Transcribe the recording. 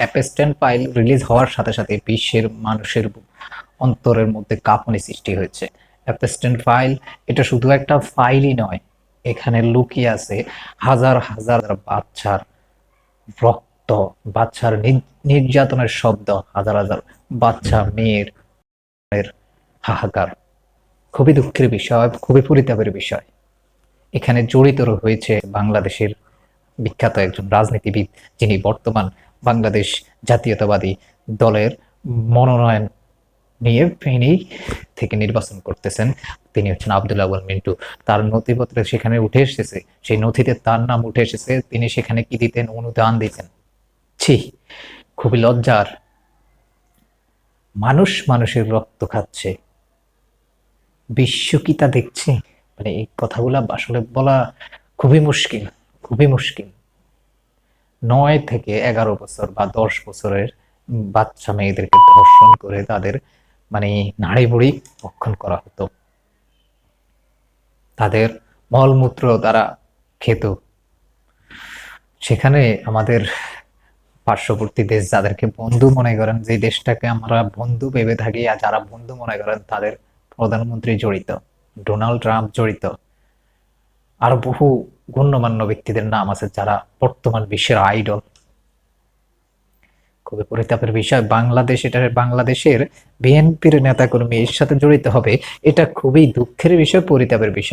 অ্যাপেস্টেন file release হওয়ার সাথে সাথে বিশ্বের মানুষের অন্তরের মধ্যে কাঁপুনি সৃষ্টি হয়েছে। অ্যাপেস্টেন ফাইল, এটা শুধু একটা ফাইলই নয়, এখানে লুকিয়ে আছে হাজার হাজার বাচ্চার রক্ত, বাচ্চার নির- নির্যাতনের শব্দ, হাজার হাজার বাচ্চা, মেয়ের হাহাকার। খুবই দুঃখের বিষয়, খুবই পরিতাপের বিষয়। এখানে জড়িত হয়েছে বাংলাদেশের বিখ্যাত একজন রাজনীতিবিদ যিনি বর্তমান বাংলাদেশ জাতীয়তাবাদী দলের মনোনয়ন নিয়ে ফেনী থেকে নির্বাচন করতেছেন। তিনি হচ্ছেন আব্দুল আবুল মিন্টু। তার নথিপত্রে সেখানে উঠে এসেছে। সেই নথিতে তার নাম উঠে এসেছে। তিনি সেখানে কি দিতেন, অনুদান দিতেন? ছি, খুবই লজ্জার। মানুষ মানুষের রক্ত খাচ্ছে। বিশ্ব কি তা দেখছে? মানে এই কথাগুলা আসলে বলা খুবই মুশকিল। খুবই মুশকিল। নয় থেকে এগারো বছর বা দশ বছরের বাচ্চা মেয়েদেরকে ধর্ষণ করে তাদের মানে নাড়ি বুড়ি ভক্ষণ করা হতো। তাদের মলমূত্র তারা খেত। সেখানে আমাদের পার্শ্ববর্তী দেশ যাদেরকে বন্ধু মনে করেন, যে দেশটাকে আমরা বন্ধু ভেবে থাকি আর যারা বন্ধু মনে করেন, তাদের প্রধানমন্ত্রী জড়িত, ডোনাল্ড ট্রাম্প জড়িত। আর বহু গণ্যমান্য ব্যক্তিদের নাম আছে যারা বর্তমান বিশ্বের আইডল। খুবই পরিতাপের বিষয়, বাংলাদেশ, এটা বাংলাদেশের বিএনপির নেতাকর্মী এর সাথে জড়িত হবে, এটা খুবই দুঃখের বিষয়, পরিতাপের বিষয়।